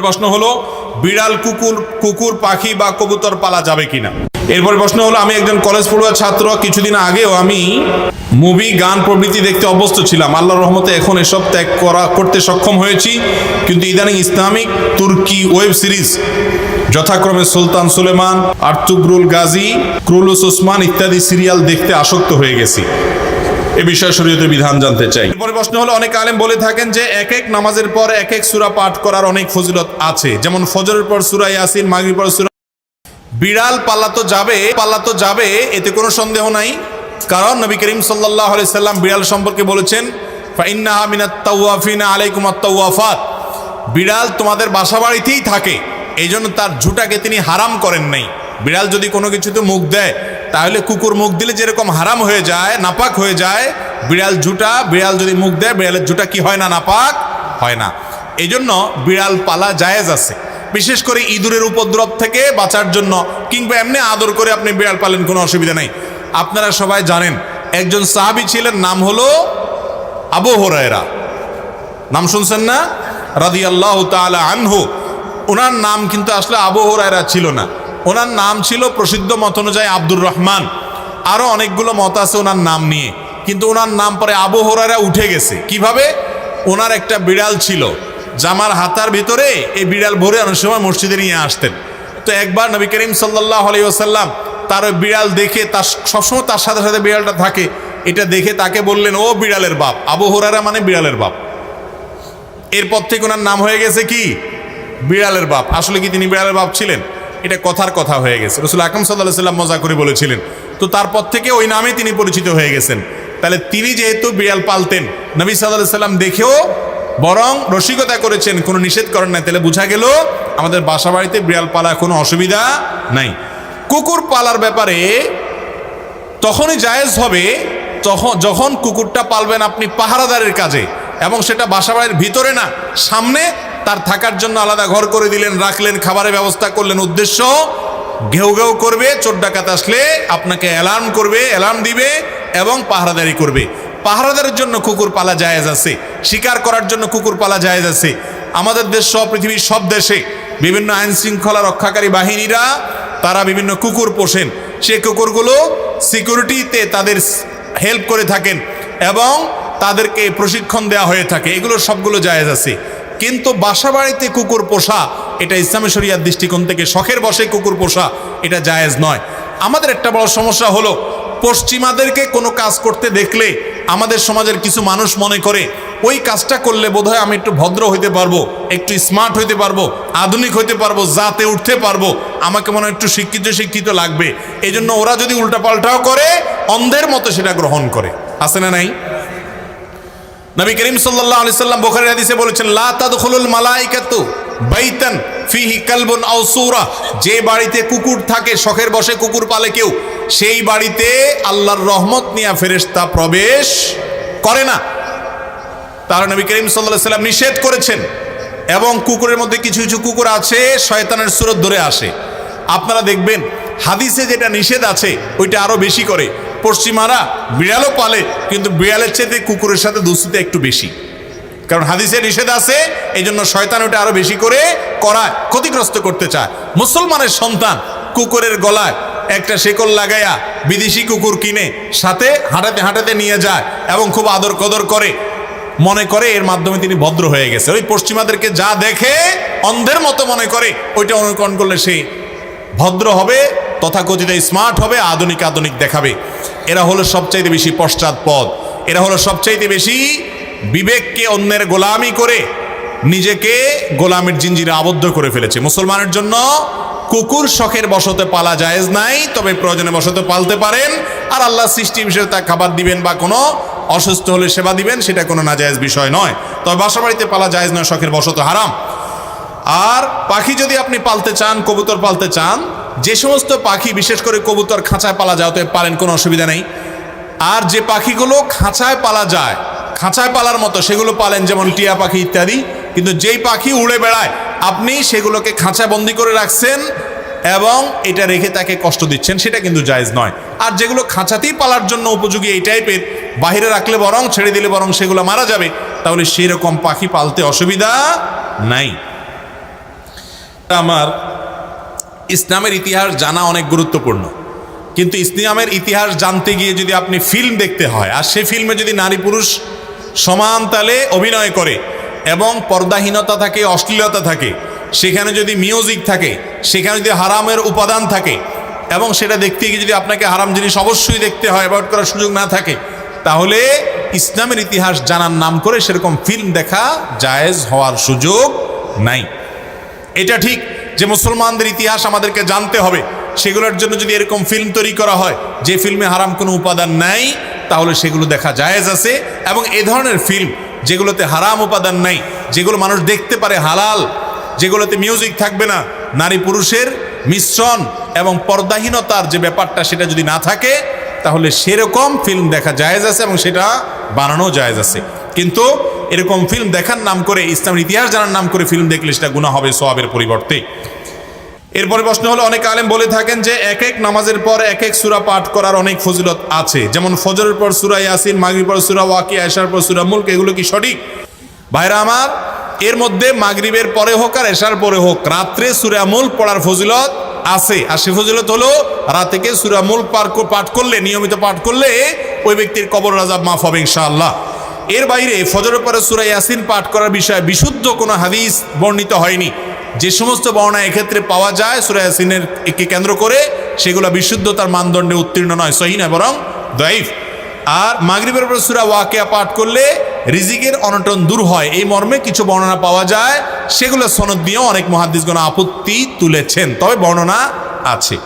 প্রশ্ন হলো, বিড়াল, কুকুর কুকুর, পাখি বা কবুতর পালা যাবে কিনা? এরপরে প্রশ্ন হলো, আমি একজন কলেজ পড়ুয়া ছাত্র, কিছুদিন আগেও আমি মুভি গান প্রভৃতি দেখতে অভ্যস্ত ছিলাম। আল্লাহর রহমতে এখন এসব ত্যাগ করা, করতে সক্ষম হয়েছি। কিন্তু ইদানিং ইসলামিক তুর্কি ওয়েব সিরিজ, যথাক্রমে Sultan Suleiman Ertugrul Ghazi, Kurulus Osman ইত্যাদি সিরিয়াল দেখতে আসক্ত হয়ে গেছি। এ বিষয়ে শরীয়তের বিধান জানতে চাই। এরপরে প্রশ্ন হলো, অনেক আলেম বলে থাকেন যে এক এক নামাজের পর এক এক সূরা পাঠ করার অনেক ফজিলত আছে। যেমন ফজরের পর সূরা ইয়াসিন, মাগরিবের পর সূরা বিড়াল পাল্লা তো যাবে, পাল্লা তো যাবে, এতে কোনো সন্দেহ নাই। কারণ নবী করিম আলাইহি সাল্লাম বিড়াল সম্পর্কে বলেছেন, ফাইন্নাহা মিনাত তাওয়াফিনা আলাইকুম আত-তাওয়াফাত। বিড়াল তোমাদের বাসা বাড়িতেই থাকে এই জন্য তার ঝুটাকে তিনি হারাম করেন নাই। বিড়াল যদি কোনো কিছুতে মুখ দেয় তাহলে কুকুর মুখ দিলে যেরকম হারাম হয়ে যায়, নাপাক হয়ে যায়, বিড়াল ঝুটা বিড়াল যদি মুখ দেয়, বিড়ালের ঝুটা কি হয় না, নাপাক হয় না। এই জন্য বিড়াল পালা জায়েজ আছে। বিশেষ করে ইঁদুরের উপদ্রব থেকে বাঁচার জন্য কিংবা এমনি আদর করে আপনি বিড়াল পালেন, কোনো অসুবিধা নেই। আপনারা সবাই জানেন, একজন সাহাবি ছিলেন, নাম হলো আবু হরায়রা। নাম শুনছেন না? রাদি আল্লাহ তালা আনহু। ওনার নাম কিন্তু আসলে আবু হরায়রা ছিল না। ওনার নাম ছিল প্রসিদ্ধ মত অনুযায়ী আব্দুর রহমান। আরও অনেকগুলো মত আছে ওনার নাম নিয়ে। কিন্তু ওনার নাম পরে আবু হরায়রা উঠে গেছে। কীভাবে? ওনার একটা বিড়াল ছিল। জামার হাতার ভিতরে এই বিড়াল ভরে অনেক সময় মসজিদে নিয়ে আসতেন। তো একবার নবী করিম সাল্লাহ আলাই ওসাল্লাম তার ওই বিড়াল দেখে তার সবসময় তার সাথে সাথে বিড়ালটা থাকে। এটা দেখে তাকে বললেন, ও বিড়ালের বাপ। আবু হরারা মানে বিড়ালের বাপ। এরপর থেকে ওনার নাম হয়ে গেছে কি? বিড়ালের বাপ। আসলে কি তিনি বিড়ালের বাপ ছিলেন? এটা কথার কথা হয়ে গেছে। রসুল আকরম সাল্লাহ সাল্লাম মজা করে বলেছিলেন। তো তারপর থেকে ওই নামে তিনি পরিচিত হয়ে গেছেন। তাহলে তিনি যেহেতু বিড়াল পালতেন, নবী সাল্লাহ সাল্লাম দেখেও বরং রসিকতা করেছেন, কোনো নিষেধ করেন না তাহলে বোঝা গেল আমাদের বাসা বাড়িতে বিড়াল পালা কোনো অসুবিধা নাই। কুকুর পালার ব্যাপারে তখনই জায়েজ হবে তখন যখন কুকুরটা পালবেন আপনি পাহারাদারের কাজে। এবং সেটা বাসাবাড়ির ভিতরে না, সামনে তার থাকার জন্য আলাদা ঘর করে দিলেন, রাখলেন, খাবারের ব্যবস্থা করলেন। উদ্দেশ্য, ঘেউ ঘেউ করবে, চোর ডাকাত আসলে আপনাকে অ্যালার্ম করবে, অ্যালার্ম দিবে এবং পাহারাদারি করবে। পাহারাদারের জন্য কুকুর পালা জায়েজ আছে। শিকার করার জন্য কুকুর পালা জায়েজ আছে। আমাদের দেশ সহ পৃথিবীর সব দেশে বিভিন্ন আইন শৃঙ্খলা রক্ষাকারী বাহিনীরা, তারা বিভিন্ন কুকুর পোষেন। সে কুকুরগুলো সিকিউরিটিতে তাদের হেল্প করে থাকেন এবং তাদেরকে প্রশিক্ষণ দেওয়া হয়ে থাকে। এগুলো সবগুলো জায়েজ আছে। কিন্তু বাসা বাড়িতে কুকুর পোষা, এটা ইসলামী শরিয়ার দৃষ্টিকোণ থেকে শখের বসে কুকুর পোষা, এটা জায়েজ নয়। আমাদের একটা বড় সমস্যা হলো, পশ্চিমাদেরকে কোনো কাজ করতে দেখলে আমাদের সমাজের কিছু মানুষ মনে করে, ওই কাজটা করলে বোধহয় আমি একটু ভদ্র হইতে পারব, একটু স্মার্ট হইতে পারব, আধুনিক হইতে পারব, জাতে উঠতে পারব, আমাকে মনে একটু শিক্ষিত শিক্ষিত লাগবে। এই জন্য ওরা যদি উল্টাপাল্টাও করে, অন্ধের মতো সেটা গ্রহণ করে। আছে না নাই? নবী করিম সাল্লাম বুখারী হাদিসে বলেছেন, লা তাদখুলুল মালাইকাতু বাইতান ফিহি কালবুন আও সূরা। যে বাড়িতে কুকুর থাকে, শখের বসে কুকুর পালে কেউ, সেই বাড়িতে আল্লাহর রহমত নিয়ে ফেরেশতা প্রবেশ করে না। তারা নবী করিম সাল্লাম নিষেধ করেছেন, এবং কুকুরের মধ্যে কিছু কিছু কুকুর আছে, শয়তানের সুরত ধরে আসে। আপনারা দেখবেন, হাদিসে যেটা নিষেধ আছে, ওইটা আরও বেশি করে। পশ্চিমারা বিড়ালও পালে, কিন্তু বিড়ালের চেয়ে কুকুরের সাথে দুস্তিতে একটু বেশি। কারণ হাদিসে নিষেধ আছে এই জন্য শয়তান ওটা আরও বেশি করে করায়, ক্ষতিগ্রস্ত করতে চায়। মুসলমানের সন্তান কুকুরের গলায় একটা শেকল লাগাইয়া বিদেশি কুকুর কিনে, সাথে হাঁটাতে হাঁটাতে নিয়ে যায় এবং খুব আদর কদর করে। মনে করে এর মাধ্যমে তিনি ভদ্র হয়ে গেছে। ওই পশ্চিমাদেরকে যা দেখে অন্ধের মতো মনে করে, ওইটা অনুকরণ করলে সে ভদ্র হবে তথাকথিত স্মার্ট হবে, আধুনিক আধুনিক দেখাবে। এরা হলো সবচাইতে বেশি পশ্চাৎপদ এরা হলো সবচাইতে বেশি বিবেককে অন্যের গোলামি করে, নিজেকে গোলামের জিঞ্জিরে আবদ্ধ করে ফেলেছে। মুসলমানের জন্য কুকুর শখের বসতে পালা জায়েজ নাই, তবে প্রয়োজনে বসতে পালতে পারেন। আর আল্লাহ সৃষ্টি বিষয়ে তা খাবার দিবেন বা কোনো অসুস্থ হলে সেবা দিবেন, সেটা কোনো নাজায়েজ বিষয় নয়। তবে বাসা বাড়িতে পালা জায়েজ নয়, শখের বসত হারাম। আর পাখি যদি আপনি পালতে চান, কবুতর পালতে চান যে সমস্ত পাখি, বিশেষ করে কবুতর খাঁচায় পালা অতএব পালেন, কোনো অসুবিধা নেই। আর যে পাখিগুলো খাঁচায় পালা যায়, খাঁচায় পালার মতো, সেগুলো পালেন, যেমন টিয়া পাখি ইত্যাদি। কিন্তু যেই পাখি উড়ে বেড়ায়, আপনি সেগুলোকে খাঁচা বন্দি করে রাখছেন এবং এটা রেখে তাকে কষ্ট দিচ্ছেন, সেটা কিন্তু জায়েজ নয়। আর যেগুলো খাঁচাতেই পালার জন্য উপযোগী এই টাইপের, বাহিরে রাখলে বরং, ছেড়ে দিলে বরং সেগুলো মারা যাবে, তাহলে সেই রকম পাখি পালতে অসুবিধা নাই। আমার ইসলামের ইতিহাস জানা অনেক গুরুত্বপূর্ণ। কিন্তু ইসলামের ইতিহাস জানতে গিয়ে যদি আপনি ফিল্ম দেখতে হয়, আর সেই ফিল্মে যদি নারী পুরুষ সমান তালে অভিনয় করে এবং পর্দাহীনতা থাকে, অশ্লীলতা থাকে, সেখানে যদি মিউজিক থাকে, সেখানে যদি হারামের উপাদান থাকে, এবং সেটা দেখতে গিয়ে যদি আপনাকে হারাম জিনিস অবশ্যই দেখতে হয়, অ্যাভয়েড করার সুযোগ না থাকে, তাহলে ইসলামের ইতিহাস জানার নাম করে সেরকম ফিল্ম দেখা জায়েজ হওয়ার সুযোগ নাই। এটা ঠিক যে মুসলমানদের ইতিহাস আমাদেরকে জানতে হবে, সেগুলোর জন্য যদি এরকম ফিল্ম তৈরি করা হয়, যে ফিল্মে হারাম কোনো উপাদান নাই, তাহলে সেগুলো দেখা জায়েজ আছে এবং এ ধরনের ফিল্ম যেগুলোতে হারাম উপাদান নাই, যেগুলো মানুষ দেখতে পারে হালাল, যেগুলোতে মিউজিক থাকবে না, নারী পুরুষের মিশ্রণ এবং পর্দাহীনতার যে ব্যাপারটা সেটা যদি না থাকে, তাহলে সেরকম ফিল্ম দেখা জায়েজ আছে এবং সেটা বানানো জায়েজ আছে। কিন্তু এরকম ফিল্ম দেখার নাম করে, ইসলামের ইতিহাস জানার নাম করে ফিল্ম দেখলে সেটা গুণা হবে সোয়াবের পরিবর্তে। এরপরে প্রশ্ন হলো, অনেক আলেম বলে থাকেন যে এক এক নামাজের পর এক এক সুরা পাঠ করার অনেক ফজিলত আছে। যেমন ফজরের পর সুরা ইয়াসিন মাগরির পর সুরা ওয়াকি আয়সার পর সুরা মুলক, এগুলো কি সঠিক? ভাইরা আমার, এর মধ্যে মাগরিবের পরে হোক আর এশার পরে হোক, রাত্রে সুরা মুল পড়ার ফজিলত আছে। আর সে ফজিলত হলো রাতেকে সুরা মুল পার পাঠ করলে, নিয়মিত পাঠ করলে, ওই ব্যক্তির কবর রাজাব মাফ হবে ইনশাআল্লাহ। এর বাইরে ফজরের পরে সুরা ইয়াসিন পাঠ করার বিষয়ে বিশুদ্ধ কোনো হাদিস বর্ণিত হয়নি। যে সমস্ত বর্ণা এক্ষেত্রে পাওয়া যায়, সুরা ইয়াসিনের একে কেন্দ্র করে, সেগুলো বিশুদ্ধতার মানদণ্ডে উত্তীর্ণ নয়, সহি নয়, বরং দয়ীফ। আর মাগরিবের পর সুরা ওয়াকিয়া পাঠ করলে রিজিকের অনটন দূর হয়। এই মর্মে কিছু বর্ণনা পাওয়া যায়, সেগুলো সনদ দিয়েও অনেক মহাদিসগণ আপত্তি তুলেছেন। তবে বর্ণনা আছে।